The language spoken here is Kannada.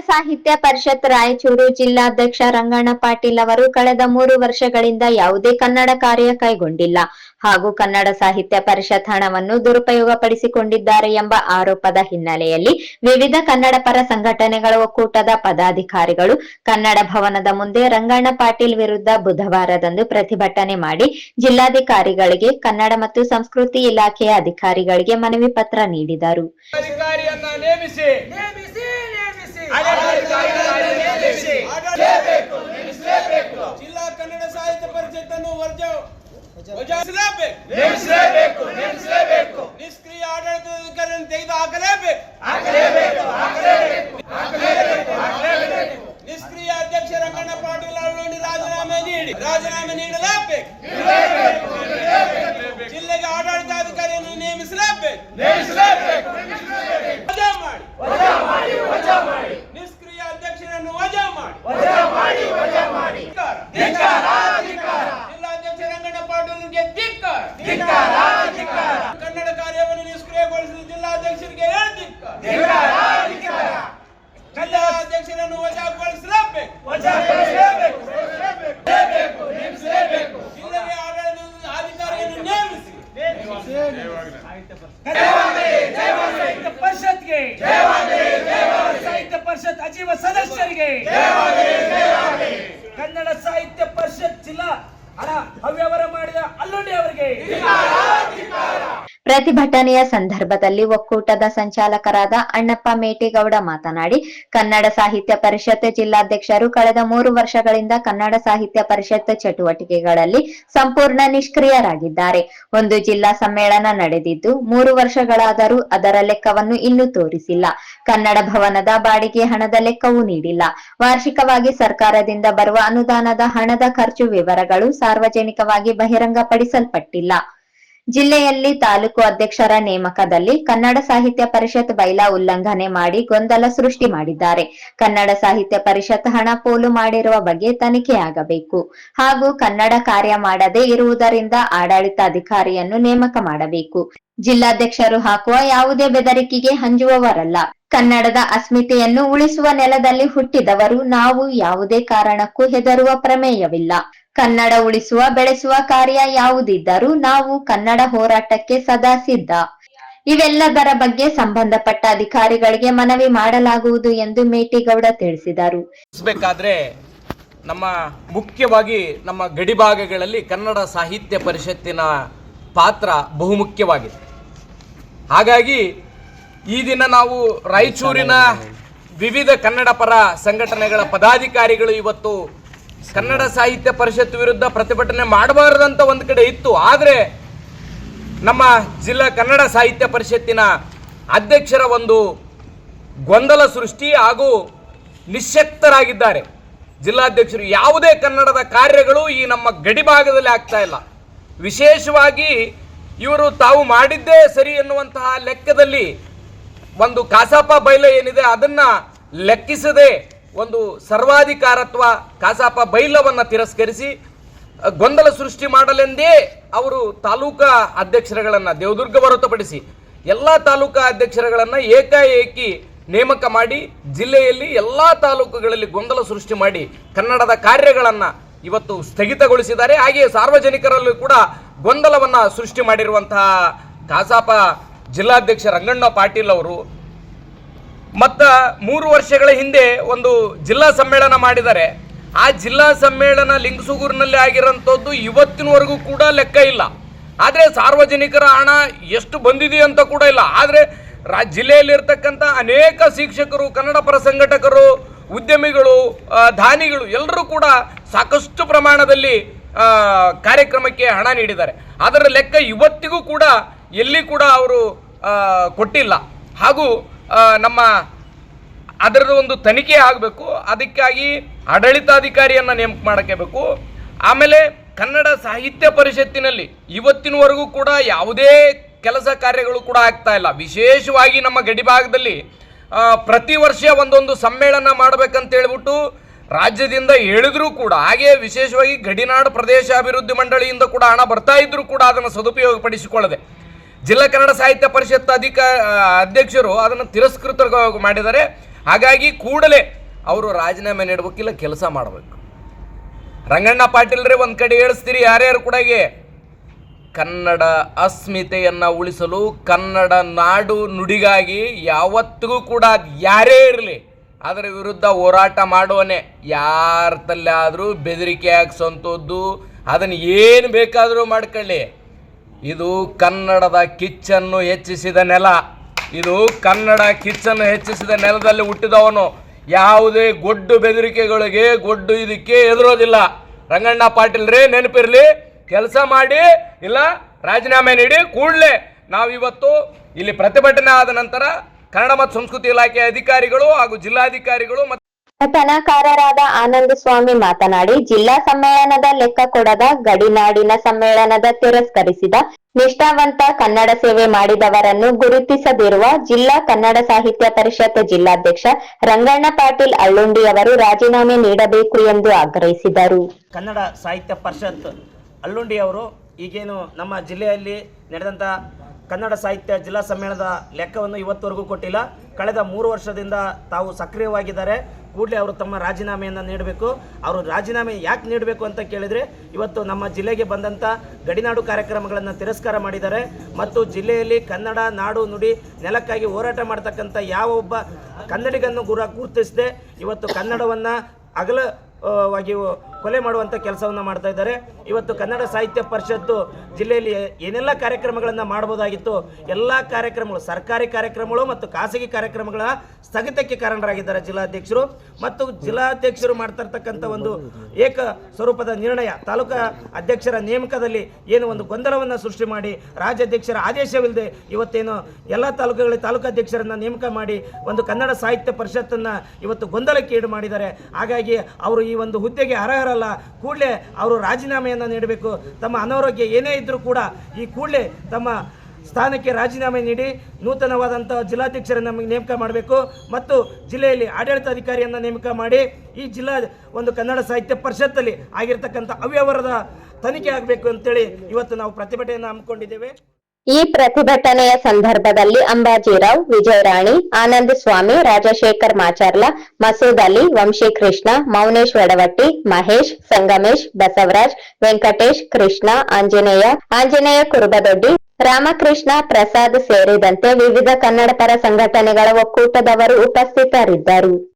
ಸಾಹಿತ್ಯ ಪರಿಷತ್ ರಾಯಚೂರು ಜಿಲ್ಲಾಧ್ಯಕ್ಷ ರಂಗಣ್ಣ ಪಾಟೀಲ್ ಅವರು ಕಳೆದ ಮೂರು ವರ್ಷಗಳಿಂದ ಯಾವುದೇ ಕನ್ನಡ ಕಾರ್ಯ ಕೈಗೊಂಡಿಲ್ಲ ಹಾಗೂ ಕನ್ನಡ ಸಾಹಿತ್ಯ ಪರಿಷತ್ ಹಣವನ್ನು ದುರುಪಯೋಗಪಡಿಸಿಕೊಂಡಿದ್ದಾರೆ ಎಂಬ ಆರೋಪದ ಹಿನ್ನೆಲೆಯಲ್ಲಿ ವಿವಿಧ ಕನ್ನಡ ಪರ ಸಂಘಟನೆಗಳ ಒಕ್ಕೂಟದ ಪದಾಧಿಕಾರಿಗಳು ಕನ್ನಡ ಭವನದ ಮುಂದೆ ರಂಗಣ್ಣ ಪಾಟೀಲ್ ವಿರುದ್ಧ ಬುಧವಾರದಂದು ಪ್ರತಿಭಟನೆ ಮಾಡಿ ಜಿಲ್ಲಾಧಿಕಾರಿಗಳಿಗೆ, ಕನ್ನಡ ಮತ್ತು ಸಂಸ್ಕೃತಿ ಇಲಾಖೆಯ ಅಧಿಕಾರಿಗಳಿಗೆ ಮನವಿ ಪತ್ರ ನೀಡಿದರು. ನೇಮಿಸಿ. Islamic. Islamic. ಪರಿಷತ್ಗೆ ಸಾಹಿತ್ಯ ಪರಿಷತ್ ಅಜೀವ ಸದಸ್ಯರಿಗೆ. ಕನ್ನಡ ಸಾಹಿತ್ಯ ಪರಿಷತ್ ಜಿಲ್ಲಾ ಹಣ ಅವ್ಯವಹಾರ ಮಾಡಿದ ಅಲ್ಲುಂಡಿ ಅವರಿಗೆ. ಪ್ರತಿಭಟನೆಯ ಸಂದರ್ಭದಲ್ಲಿ ಒಕ್ಕೂಟದ ಸಂಚಾಲಕರಾದ ಅಣ್ಣಪ್ಪ ಮೇಟಿಗೌಡ ಮಾತನಾಡಿ, ಕನ್ನಡ ಸಾಹಿತ್ಯ ಪರಿಷತ್ ಜಿಲ್ಲಾಧ್ಯಕ್ಷರು ಕಳೆದ ಮೂರು ವರ್ಷಗಳಿಂದ ಕನ್ನಡ ಸಾಹಿತ್ಯ ಪರಿಷತ್ ಚಟುವಟಿಕೆಗಳಲ್ಲಿ ಸಂಪೂರ್ಣ ನಿಷ್ಕ್ರಿಯರಾಗಿದ್ದಾರೆ. ಒಂದು ಜಿಲ್ಲಾ ಸಮ್ಮೇಳನ ನಡೆದಿದ್ದು, ಮೂರು ವರ್ಷಗಳಾದರೂ ಅದರ ಲೆಕ್ಕವನ್ನು ಇನ್ನೂ ತೋರಿಸಿಲ್ಲ. ಕನ್ನಡ ಭವನದ ಬಾಡಿಗೆ ಹಣದ ಲೆಕ್ಕವೂ ನೀಡಿಲ್ಲ. ವಾರ್ಷಿಕವಾಗಿ ಸರ್ಕಾರದಿಂದ ಬರುವ ಅನುದಾನದ ಹಣದ ಖರ್ಚು ವಿವರಗಳು ಸಾರ್ವಜನಿಕವಾಗಿ ಬಹಿರಂಗಪಡಿಸಲ್ಪಟ್ಟಿಲ್ಲ. ಜಿಲ್ಲೆಯಲ್ಲಿ ತಾಲೂಕು ಅಧ್ಯಕ್ಷರ ನೇಮಕದಲ್ಲಿ ಕನ್ನಡ ಸಾಹಿತ್ಯ ಪರಿಷತ್ ಬೈಲಾ ಉಲ್ಲಂಘನೆ ಮಾಡಿ ಗೊಂದಲ ಸೃಷ್ಟಿ ಮಾಡಿದ್ದಾರೆ. ಕನ್ನಡ ಸಾಹಿತ್ಯ ಪರಿಷತ್ ಹಣ ಪೋಲು ಮಾಡಿರುವ ಬಗ್ಗೆ ತನಿಖೆಯಾಗಬೇಕು. ಹಾಗೂ ಕನ್ನಡ ಕಾರ್ಯ ಮಾಡದೇ ಇರುವುದರಿಂದ ಆಡಳಿತಾಧಿಕಾರಿಯನ್ನು ನೇಮಕ ಮಾಡಬೇಕು. ಜಿಲ್ಲಾಧ್ಯಕ್ಷರು ಹಾಕುವ ಯಾವುದೇ ಬೆದರಿಕೆಗೆ ಹಂಜುವವರಲ್ಲ. ಕನ್ನಡದ ಅಸ್ಮಿತೆಯನ್ನು ಉಳಿಸುವ ನೆಲದಲ್ಲಿ ಹುಟ್ಟಿದವರು ನಾವು ಯಾವುದೇ ಕಾರಣಕ್ಕೂ ಹೆದರುವ ಪ್ರಮೇಯವಿಲ್ಲ. ಕನ್ನಡ ಉಳಿಸುವ, ಬೆಳೆಸುವ ಕಾರ್ಯ ಯಾವುದಿದ್ದರೂ ನಾವು ಕನ್ನಡ ಹೋರಾಟಕ್ಕೆ ಸದಾ ಸಿದ್ಧ. ಇವೆಲ್ಲದರ ಬಗ್ಗೆ ಸಂಬಂಧಪಟ್ಟ ಅಧಿಕಾರಿಗಳಿಗೆ ಮನವಿ ಮಾಡಲಾಗುವುದು ಎಂದು ಮೇಟಿಗೌಡ ತಿಳಿಸಿದರು. ನಮ್ಮ ಮುಖ್ಯವಾಗಿ ನಮ್ಮ ಗಡಿಭಾಗಗಳಲ್ಲಿ ಕನ್ನಡ ಸಾಹಿತ್ಯ ಪರಿಷತ್ತಿನ ಪಾತ್ರ ಬಹುಮುಖ್ಯವಾಗಿದೆ. ಹಾಗಾಗಿ ಈ ದಿನ ನಾವು ರಾಯಚೂರಿನ ವಿವಿಧ ಕನ್ನಡ ಪರ ಸಂಘಟನೆಗಳ ಪದಾಧಿಕಾರಿಗಳು ಇವತ್ತು ಕನ್ನಡ ಸಾಹಿತ್ಯ ಪರಿಷತ್ ವಿರುದ್ಧ ಪ್ರತಿಭಟನೆ ಮಾಡಬಾರದಂತ ಒಂದು ಕಡೆ ಇತ್ತು. ಆದರೆ ನಮ್ಮ ಜಿಲ್ಲಾ ಕನ್ನಡ ಸಾಹಿತ್ಯ ಪರಿಷತ್ತಿನ ಅಧ್ಯಕ್ಷರ ಒಂದು ಗೊಂದಲ ಸೃಷ್ಟಿ ಹಾಗೂ ನಿಶ್ಯಕ್ತರಾಗಿದ್ದಾರೆ. ಜಿಲ್ಲಾಧ್ಯಕ್ಷರು ಯಾವುದೇ ಕನ್ನಡದ ಕಾರ್ಯಗಳು ಈ ನಮ್ಮ ಗಡಿಭಾಗದಲ್ಲಿ ಆಗ್ತಾ ಇಲ್ಲ. ವಿಶೇಷವಾಗಿ ಇವರು ತಾವು ಮಾಡಿದ್ದೇ ಸರಿ ಎನ್ನುವಂತಹ ಲೆಕ್ಕದಲ್ಲಿ ಒಂದು ಕಾಸಾಪ ಬೈಲ ಏನಿದೆ ಅದನ್ನ ಲೆಕ್ಕಿಸದೆ ಒಂದು ಸರ್ವಾಧಿಕಾರತ್ವ ಕಾಸಾಪ ಬೈಲವನ್ನ ತಿರಸ್ಕರಿಸಿ ಗೊಂದಲ ಸೃಷ್ಟಿ ಮಾಡಲೆಂದೇ ಅವರು ತಾಲೂಕಾ ಅಧ್ಯಕ್ಷರುಗಳನ್ನು, ದೇವದುರ್ಗ ಹೊರತುಪಡಿಸಿ ಎಲ್ಲ ತಾಲೂಕಾ ಅಧ್ಯಕ್ಷರುಗಳನ್ನು ಏಕಾಏಕಿ ನೇಮಕ ಮಾಡಿ, ಜಿಲ್ಲೆಯಲ್ಲಿ ಎಲ್ಲ ತಾಲೂಕುಗಳಲ್ಲಿ ಗೊಂದಲ ಸೃಷ್ಟಿ ಮಾಡಿ ಕನ್ನಡದ ಕಾರ್ಯಗಳನ್ನ ಇವತ್ತು ಸ್ಥಗಿತಗೊಳಿಸಿದ್ದಾರೆ. ಹಾಗೆಯೇ ಸಾರ್ವಜನಿಕರಲ್ಲೂ ಕೂಡ ಗೊಂದಲವನ್ನ ಸೃಷ್ಟಿ ಮಾಡಿರುವಂತಹ ಕಾಸಾಪ ಜಿಲ್ಲಾಧ್ಯಕ್ಷ ರಂಗಣ್ಣ ಪಾಟೀಲ್ ಅವರು ಮತ್ತ ಮೂರು ವರ್ಷಗಳ ಹಿಂದೆ ಒಂದು ಜಿಲ್ಲಾ ಸಮ್ಮೇಳನ ಮಾಡಿದ್ದಾರೆ. ಆ ಜಿಲ್ಲಾ ಸಮ್ಮೇಳನ ಲಿಂಗಸೂಗೂರಿನಲ್ಲಿ ಆಗಿರೋಂಥದ್ದು ಇವತ್ತಿನವರೆಗೂ ಕೂಡ ಲೆಕ್ಕ ಇಲ್ಲ. ಆದರೆ ಸಾರ್ವಜನಿಕರ ಹಣ ಎಷ್ಟು ಬಂದಿದೆ ಅಂತ ಕೂಡ ಇಲ್ಲ. ಆದರೆ ರಾ ಜಿಲ್ಲೆಯಲ್ಲಿರ್ತಕ್ಕಂಥ ಅನೇಕ ಶಿಕ್ಷಕರು, ಕನ್ನಡ ಪರ ಸಂಘಟಕರು, ಉದ್ಯಮಿಗಳು ದಾನಿಗಳು ಎಲ್ಲರೂ ಕೂಡ ಸಾಕಷ್ಟು ಪ್ರಮಾಣದಲ್ಲಿ ಕಾರ್ಯಕ್ರಮಕ್ಕೆ ಹಣ ನೀಡಿದ್ದಾರೆ. ಅದರ ಲೆಕ್ಕ ಇವತ್ತಿಗೂ ಕೂಡ ಎಲ್ಲಿ ಕೂಡ ಅವರು ಕೊಟ್ಟಿಲ್ಲ. ಹಾಗೂ ನಮ್ಮ ಅದರದ್ದು ಒಂದು ತನಿಖೆ ಆಗಬೇಕು, ಅದಕ್ಕಾಗಿ ಆಡಳಿತಾಧಿಕಾರಿಯನ್ನು ನೇಮಕ ಮಾಡಕ್ಕೆ ಬೇಕು. ಆಮೇಲೆ ಕನ್ನಡ ಸಾಹಿತ್ಯ ಪರಿಷತ್ತಿನಲ್ಲಿ ಇವತ್ತಿನವರೆಗೂ ಕೂಡ ಯಾವುದೇ ಕೆಲಸ ಕಾರ್ಯಗಳು ಕೂಡ ಆಗ್ತಾ ಇಲ್ಲ. ವಿಶೇಷವಾಗಿ ನಮ್ಮ ಗಡಿಭಾಗದಲ್ಲಿ ಪ್ರತಿ ವರ್ಷ ಒಂದೊಂದು ಸಮ್ಮೇಳನ ಮಾಡಬೇಕಂತ ಹೇಳ್ಬಿಟ್ಟು ರಾಜ್ಯದಿಂದ ಹೇಳಿದ್ರೂ ಕೂಡ, ಹಾಗೆ ವಿಶೇಷವಾಗಿ ಗಡಿನಾಡು ಪ್ರದೇಶ ಅಭಿವೃದ್ಧಿ ಮಂಡಳಿಯಿಂದ ಕೂಡ ಹಣ ಬರ್ತಾ ಇದ್ರೂ ಕೂಡ ಅದನ್ನು ಸದುಪಯೋಗಪಡಿಸಿಕೊಳ್ಳದೆ. ಜಿಲ್ಲಾ ಕನ್ನಡ ಸಾಹಿತ್ಯ ಪರಿಷತ್ ಅಧಿಕ ಅಧ್ಯಕ್ಷರು ಅದನ್ನು ತಿರಸ್ಕೃತ ಮಾಡಿದ್ದಾರೆ. ಹಾಗಾಗಿ ಕೂಡಲೇ ಅವರು ರಾಜೀನಾಮೆ ನೀಡಬೇಕಿಲ್ಲ ಕೆಲಸ ಮಾಡಬೇಕು. ರಂಗಣ್ಣ ಪಾಟೀಲ್ರೇ ಒಂದು ಕಡೆ ಹೇಳಿಸ್ತೀರಿ ಯಾರ್ಯಾರು ಕೂಡಗೆ ಕನ್ನಡ ಅಸ್ಮಿತೆಯನ್ನು ಉಳಿಸಲು ಕನ್ನಡ ನಾಡು ನುಡಿಗಾಗಿ ಯಾವತ್ತಿಗೂ ಕೂಡ ಯಾರೇ ಇರಲಿ, ಅದರ ವಿರುದ್ಧ ಹೋರಾಟ ಮಾಡುವನೇ. ಯಾರ ತಲ್ಲಾದರೂ ಬೆದರಿಕೆ ಹಾಕ್ಸೋಂಥದ್ದು, ಅದನ್ನು ಏನು ಬೇಕಾದರೂ ಮಾಡ್ಕೊಳ್ಳಿ. ಇದು ಕನ್ನಡದ ಕಿಚ್ಚನ್ನು ಹೆಚ್ಚಿಸಿದ ನೆಲ. ಇದು ಕನ್ನಡ ಕಿಚ್ಚನ್ನು ಹೆಚ್ಚಿಸಿದ ನೆಲದಲ್ಲಿ ಹುಟ್ಟಿದವನು. ಯಾವುದೇ ಗೊಡ್ಡು ಬೆದರಿಕೆಗಳಿಗೆ ಗೊಡ್ಡು ಇದಕ್ಕೆ ಎದುರೋದಿಲ್ಲ. ರಂಗಣ್ಣ ಪಾಟೀಲ್ ಪಾಟೀಲ್ರೇ ನೆನಪಿರಲಿ. ಕೆಲಸ ಮಾಡಿ, ಇಲ್ಲ, ರಾಜೀನಾಮೆ ನೀಡಿ ಕೂಡಲೇ. ನಾವಿವತ್ತು ಇಲ್ಲಿ ಪ್ರತಿಭಟನೆ ಆದ ನಂತರ ಕನ್ನಡ ಮತ್ತು ಸಂಸ್ಕೃತಿ ಇಲಾಖೆ ಅಧಿಕಾರಿಗಳು ಹಾಗೂ ಜಿಲ್ಲಾಧಿಕಾರಿಗಳು ಮತ್ತು ಪ್ರತಿಭಟನಾಕಾರರಾದ ಆನಂದ ಸ್ವಾಮಿ ಮಾತನಾಡಿ, ಜಿಲ್ಲಾ ಸಮ್ಮೇಳನದ ಲೆಕ್ಕ ಕೊಡದ ಗಡಿನಾಡಿನ ಸಮ್ಮೇಳನದ ತಿರಸ್ಕರಿಸಿದ, ನಿಷ್ಠಾವಂತ ಕನ್ನಡ ಸೇವೆ ಮಾಡಿದವರನ್ನು ಗುರುತಿಸದಿರುವ ಜಿಲ್ಲಾ ಕನ್ನಡ ಸಾಹಿತ್ಯ ಪರಿಷತ್ ಜಿಲ್ಲಾಧ್ಯಕ್ಷ ರಂಗಣ್ಣ ಪಾಟೀಲ್ ಅಳ್ಳುಂಡಿ ಅವರು ರಾಜೀನಾಮೆ ನೀಡಬೇಕು ಎಂದು ಆಗ್ರಹಿಸಿದರು. ಕನ್ನಡ ಸಾಹಿತ್ಯ ಪರಿಷತ್ ಅಳ್ಳುಂಡಿ ಅವರು ಈಗೇನು ನಮ್ಮ ಜಿಲ್ಲೆಯಲ್ಲಿ ನಡೆದಂತ ಕನ್ನಡ ಸಾಹಿತ್ಯ ಜಿಲ್ಲಾ ಸಮ್ಮೇಳನದ ಲೆಕ್ಕವನ್ನು ಇವತ್ತುವರೆಗೂ ಕೊಟ್ಟಿಲ್ಲ. ಕಳೆದ ಮೂರು ವರ್ಷದಿಂದ ತಾವು ಸಕ್ರಿಯವಾಗಿದ್ದಾರೆ. ಕೂಡಲೇ ಅವರು ತಮ್ಮ ರಾಜೀನಾಮೆಯನ್ನು ನೀಡಬೇಕು. ಅವರು ರಾಜೀನಾಮೆ ಯಾಕೆ ನೀಡಬೇಕು ಅಂತ ಕೇಳಿದರೆ ಇವತ್ತು ನಮ್ಮ ಜಿಲ್ಲೆಗೆ ಬಂದಂಥ ಗಡಿನಾಡು ಕಾರ್ಯಕ್ರಮಗಳನ್ನು ತಿರಸ್ಕಾರ ಮಾಡಿದ್ದಾರೆ. ಮತ್ತು ಜಿಲ್ಲೆಯಲ್ಲಿ ಕನ್ನಡ, ನಾಡು, ನುಡಿ ನೆಲಕ್ಕಾಗಿ ಹೋರಾಟ ಮಾಡ್ತಕ್ಕಂಥ ಯಾವ ಒಬ್ಬ ಕನ್ನಡಿಗನ್ನು ಗುರ ಗುರುತಿಸದೆ ಇವತ್ತು ಕನ್ನಡವನ್ನು ಅಗಲ ವಾಗಿ ಕೊಲೆ ಮಾಡುವಂಥ ಕೆಲಸವನ್ನು ಮಾಡ್ತಾ ಇದ್ದಾರೆ. ಇವತ್ತು ಕನ್ನಡ ಸಾಹಿತ್ಯ ಪರಿಷತ್ತು ಜಿಲ್ಲೆಯಲ್ಲಿ ಏನೆಲ್ಲ ಕಾರ್ಯಕ್ರಮಗಳನ್ನು ಮಾಡಬಹುದಾಗಿತ್ತು ಎಲ್ಲ ಕಾರ್ಯಕ್ರಮಗಳು ಸರ್ಕಾರಿ ಕಾರ್ಯಕ್ರಮಗಳು ಮತ್ತು ಖಾಸಗಿ ಕಾರ್ಯಕ್ರಮಗಳ ಸ್ಥಗಿತಕ್ಕೆ ಕಾರಣರಾಗಿದ್ದಾರೆ ಜಿಲ್ಲಾಧ್ಯಕ್ಷರು. ಮತ್ತು ಜಿಲ್ಲಾಧ್ಯಕ್ಷರು ಮಾಡ್ತಾ ಇರ್ತಕ್ಕಂಥ ಒಂದು ಏಕ ಸ್ವರೂಪದ ನಿರ್ಣಯ, ತಾಲೂಕಾ ಅಧ್ಯಕ್ಷರ ನೇಮಕದಲ್ಲಿ ಏನು ಒಂದು ಗೊಂದಲವನ್ನು ಸೃಷ್ಟಿ ಮಾಡಿ, ರಾಜ್ಯಾಧ್ಯಕ್ಷರ ಆದೇಶವಿಲ್ಲದೆ ಇವತ್ತೇನು ಎಲ್ಲ ತಾಲೂಕುಗಳಲ್ಲಿ ತಾಲೂಕಾಧ್ಯಕ್ಷರನ್ನು ನೇಮಕ ಮಾಡಿ ಒಂದು ಕನ್ನಡ ಸಾಹಿತ್ಯ ಪರಿಷತ್ತನ್ನು ಇವತ್ತು ಗೊಂದಲಕ್ಕೆ ಈಡು ಮಾಡಿದ್ದಾರೆ. ಹಾಗಾಗಿ ಅವರು ಈ ಒಂದು ಹುದ್ದೆಗೆ ಅರ್ಹರಲ್ಲ ಕೂಡಲೇ ಅವರು ರಾಜೀನಾಮೆಯನ್ನು ನೀಡಬೇಕು. ತಮ್ಮ ಅನಾರೋಗ್ಯ ಏನೇ ಇದ್ದರೂ ಕೂಡ ಈ ಕೂಡಲೇ ತಮ್ಮ ಸ್ಥಾನಕ್ಕೆ ರಾಜೀನಾಮೆ ನೀಡಿ ನೂತನವಾದಂಥ ಜಿಲ್ಲಾಧ್ಯಕ್ಷರನ್ನು ನಮಗೆ ನೇಮಕ ಮಾಡಬೇಕು. ಮತ್ತು ಜಿಲ್ಲೆಯಲ್ಲಿ ಆಡಳಿತಾಧಿಕಾರಿಯನ್ನು ನೇಮಕ ಮಾಡಿ ಈ ಜಿಲ್ಲಾ ಒಂದು ಕನ್ನಡ ಸಾಹಿತ್ಯ ಪರಿಷತ್ತಲ್ಲಿ ಆಗಿರ್ತಕ್ಕಂಥ ಅವ್ಯವಹಾರದ ತನಿಖೆ ಆಗಬೇಕು ಅಂತೇಳಿ ಇವತ್ತು ನಾವು ಪ್ರತಿಭಟನೆಯನ್ನು ಹಮ್ಮಿಕೊಂಡಿದ್ದೇವೆ. ಈ ಪ್ರತಿಭಟನೆಯ ಸಂದರ್ಭದಲ್ಲಿ ಅಂಬಾಜಿರಾವ್, ವಿಜಯರಾಣಿ ಆನಂದ ಸ್ವಾಮಿ ರಾಜಶೇಖರ್ ಮಾಚಾರ್ಲ, ಮಸೂದ್ ಅಲಿ, ವಂಶೀಕೃಷ್ಣ, ಮೌನೇಶ್ ವಡವಟ್ಟಿ, ಮಹೇಶ್, ಸಂಗಮೇಶ್, ಬಸವರಾಜ್, ವೆಂಕಟೇಶ್, ಕೃಷ್ಣ, ಆಂಜನೇಯ ಆಂಜನೇಯ ಕುರುಬದೊಡ್ಡಿ, ರಾಮಕೃಷ್ಣ ಪ್ರಸಾದ್ ಸೇರಿದಂತೆ ವಿವಿಧ ಕನ್ನಡಪರ ಸಂಘಟನೆಗಳ ಒಕ್ಕೂಟದವರು ಉಪಸ್ಥಿತರಿದ್ದರು.